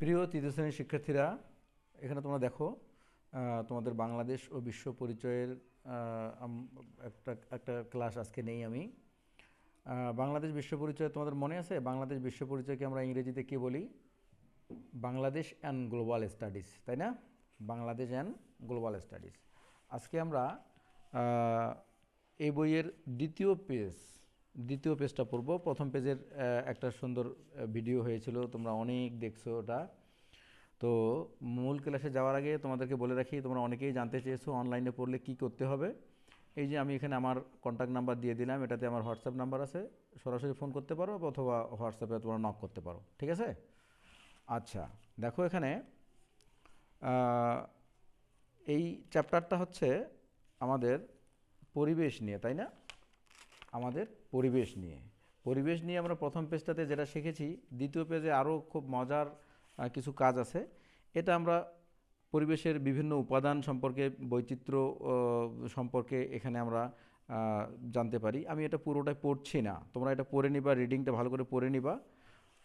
প্রিয় তৃতীয় শ্রেণির শিক্ষার্থীরা, এখানে তোমরা দেখো তোমাদের বাংলাদেশ ও বিশ্ব পরিচয়ের একটা একটা ক্লাস আজকে নেই আমি। বাংলাদেশ বিশ্ব পরিচয় তোমাদের মনে আছে? বাংলাদেশ বিশ্ব পরিচয়কে আমরা ইংরেজিতে কী বলি? বাংলাদেশ অ্যান্ড গ্লোবাল স্টাডিজ তাই না? বাংলাদেশ অ্যান্ড গ্লোবাল স্টাডিজ আজকে আমরা এই বইয়ের দ্বিতীয় পেজ দ্বিতীয় পেজটা পড়ব। প্রথম পেজের একটা সুন্দর ভিডিও হয়েছিল, তোমরা অনেক দেখছ ওটা। তো মূল ক্লাসে যাওয়ার আগে তোমাদেরকে বলে রাখি, তোমরা অনেকেই জানতে চেয়েছো অনলাইনে পড়লে কি করতে হবে। এই যে আমি এখানে আমার কন্ট্যাক্ট নাম্বার দিয়ে দিলাম, এটাতে আমার হোয়াটসঅ্যাপ নাম্বার আছে। সরাসরি ফোন করতে পারো অথবা হোয়াটসঅ্যাপে তোমরা নক করতে পারো। ঠিক আছে? আচ্ছা দেখো এখানে এই চ্যাপ্টারটা হচ্ছে আমাদের পরিবেশ নিয়ে, তাই না? আমাদের পরিবেশ নিয়ে। পরিবেশ নিয়ে আমরা প্রথম পেজটাতে যেটা শিখেছি, দ্বিতীয় পেজে আরও খুব মজার কিছু কাজ আছে। এটা আমরা পরিবেশের বিভিন্ন উপাদান সম্পর্কে, বৈচিত্র্য সম্পর্কে এখানে আমরা জানতে পারি। আমি এটা পুরোটাই পড়ছি না। তোমরা এটা পড়ে নিবা, রিডিংটা ভালো করে পড়ে নিবা।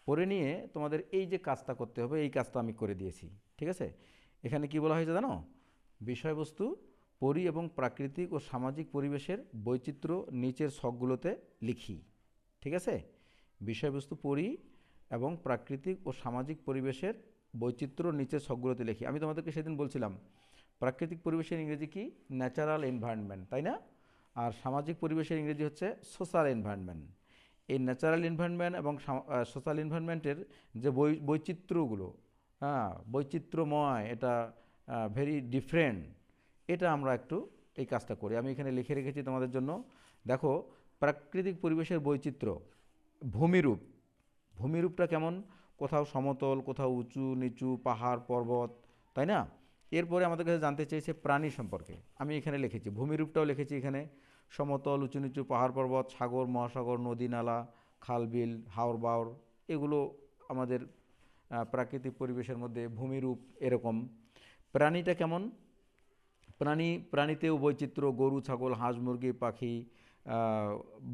পড়ে নিয়ে তোমাদের এই যে কাজটা করতে হবে, এই কাজটা আমি করে দিয়েছি। ঠিক আছে? এখানে কি বলা হয়েছে জানো? বিষয়বস্তু পরি এবং প্রাকৃতিক ও সামাজিক পরিবেশের বৈচিত্র্য নিচের শখগুলোতে লিখি। ঠিক আছে? বিষয়বস্তু পরি এবং প্রাকৃতিক ও সামাজিক পরিবেশের বৈচিত্র্য নিচের শখগুলোতে লিখি। আমি তোমাদেরকে সেদিন বলছিলাম, প্রাকৃতিক পরিবেশের ইংরেজি কি? ন্যাচারাল এনভায়রনমেন্ট, তাই না? আর সামাজিক পরিবেশের ইংরেজি হচ্ছে সোশ্যাল এনভায়রনমেন্ট। এই ন্যাচারাল এনভায়রনমেন্ট এবং সোশ্যাল এনভায়রনমেন্টের যে বৈচিত্র্যগুলো হ্যাঁ বৈচিত্র্যময়, এটা ভেরি ডিফারেন্ট এটা আমরা একটু এই কাজটা করি। আমি এখানে লিখে রেখেছি তোমাদের জন্য। দেখো, প্রাকৃতিক পরিবেশের বৈচিত্র্য, ভূমিরূপ। ভূমিরূপটা কেমন? কোথাও সমতল, কোথাও উঁচু, নিচু, পাহাড়, পর্বত, তাই না? এরপরে আমাদের কাছে জানতে চেয়েছে প্রাণী সম্পর্কে। আমি এখানে লিখেছি, ভূমিরূপটাও লিখেছি এখানে। সমতল, উঁচু, নিচু, পাহাড়, পর্বত, সাগর, মহাসাগর, নদী, নালা খাল বিল হাওর বাওর এগুলো আমাদের প্রাকৃতিক পরিবেশের মধ্যে ভূমিরূপ এরকম। প্রাণীটা কেমন? প্রাণী, প্রাণীতেও বৈচিত্র্য, গরু, ছাগল, হাঁস, মুরগি, পাখি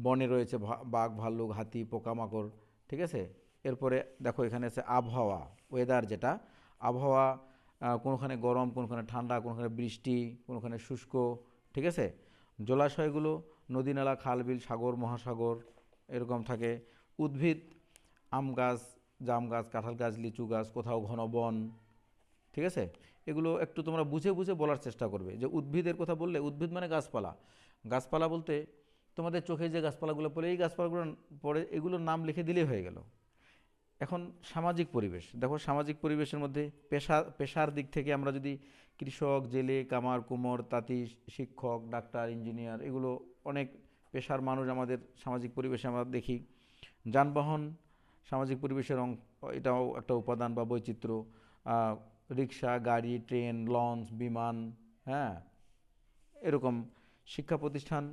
বনে রয়েছে বাঘ, ভাল্লুক, হাতি, পোকামাকড়, ঠিক আছে? এরপরে দেখো এখানে আছে আবহাওয়া ওয়েদার যেটা, আবহাওয়া কোনোখানে গরম, কোনোখানে ঠান্ডা, কোনোখানে বৃষ্টি, কোনোখানে শুষ্ক, ঠিক আছে? জলাশয়গুলো, নদী, নালা, খাল, বিল, সাগর, মহাসাগর, এরকম থাকে। উদ্ভিদ, আম গাছ, জাম গাছ, কাঁঠাল গাছ, লিচু গাছ, কোথাও ঘন বন ঠিক আছে? এগুলো একটু তোমরা বুঝে বুঝে বলার চেষ্টা করবে। যে উদ্ভিদের কথা বললে, উদ্ভিদ মানে গাছপালা। গাছপালা বলতে তোমাদের চোখে যে গাছপালাগুলো পড়ে, এই গাছপালাগুলো পরে এগুলোর নাম লিখে দিলেই হয়ে গেল। এখন সামাজিক পরিবেশ। দেখো সামাজিক পরিবেশের মধ্যে পেশা, পেশার দিক থেকে আমরা যদি কৃষক, জেলে, কামার, কুমোর, তাঁতি, শিক্ষক, ডাক্তার, ইঞ্জিনিয়ার, এগুলো অনেক পেশার মানুষ আমাদের সামাজিক পরিবেশে আমরা দেখি। যানবাহন সামাজিক পরিবেশের অং, এটাও একটা উপাদান বা বৈচিত্র্য। রিক্সা, গাড়ি, ট্রেন, লঞ্চ, বিমান হ্যাঁ এরকম শিক্ষা প্রতিষ্ঠান।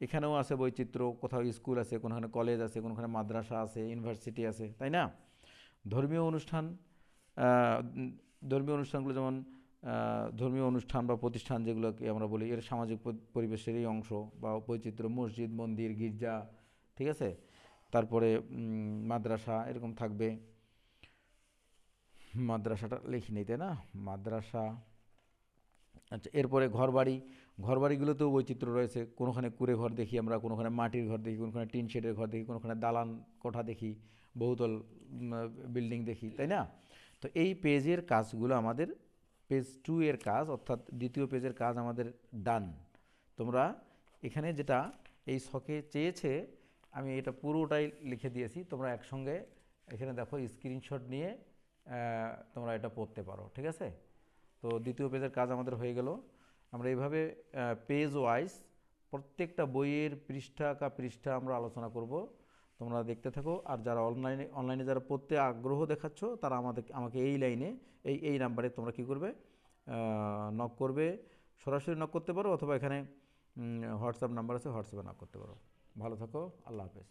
এখানেও আছে বৈচিত্র্য, কোথাও স্কুল আছে, কোনোখানে কলেজ আছে, কোনোখানে মাদ্রাসা আছে, ইউনিভার্সিটি আছে, তাই না? ধর্মীয় অনুষ্ঠান ধর্মীয় অনুষ্ঠানগুলো যেমন ধর্মীয় অনুষ্ঠান বা প্রতিষ্ঠান যেগুলোকে আমরা বলি, এর সামাজিক পরিবেশেরই অংশ বা বৈচিত্র্য, মসজিদ, মন্দির, গির্জা, ঠিক আছে? তারপরে মাদ্রাসা এরকম থাকবে। মাদ্রাসাটা লিখিনি তাই না? মাদ্রাসা আচ্ছা এরপরে ঘরবাড়ি, ঘরবাড়িগুলোতেও বৈচিত্র্য রয়েছে। কোনোখানে কুড়ে ঘর দেখি আমরা, কোনোখানে মাটির ঘর দেখি, কোনোখানে টিন শেডের ঘর দেখি, কোনোখানে দালান কোঠা দেখি, বহুতল বিল্ডিং দেখি, তাই না? তো এই পেজের কাজগুলো আমাদের, পেজ টু এর কাজ, অর্থাৎ দ্বিতীয় পেজের কাজ আমাদের ডান তোমরা এখানে যেটা এই শখে চেয়েছে, আমি এটা পুরোটাই লিখে দিয়েছি। তোমরা একসঙ্গে এখানে দেখো স্ক্রিনশট নিয়ে তোমরা এটা পড়তে পারো, ঠিক আছে? তো দ্বিতীয় পেজের কাজ আমাদের হয়ে গেল। আমরা এইভাবে পেজ ওয়াইজ প্রত্যেকটা বইয়ের পৃষ্ঠা কা পৃষ্ঠা আমরা আলোচনা করব। তোমরা দেখতে থাকো। আর যারা অনলাইনে অনলাইনে যারা পড়তে আগ্রহ দেখাচ্ছ, তারা আমাদের, আমাকে এই লাইনে, এই এই নাম্বারে তোমরা কি করবে? নক করবে। সরাসরি নক করতে পারো, অথবা এখানে হোয়াটসঅ্যাপ নাম্বার আছে হোয়াটসঅ্যাপে নক করতে পারো। ভালো থাকো। আল্লাহ হাফেজ।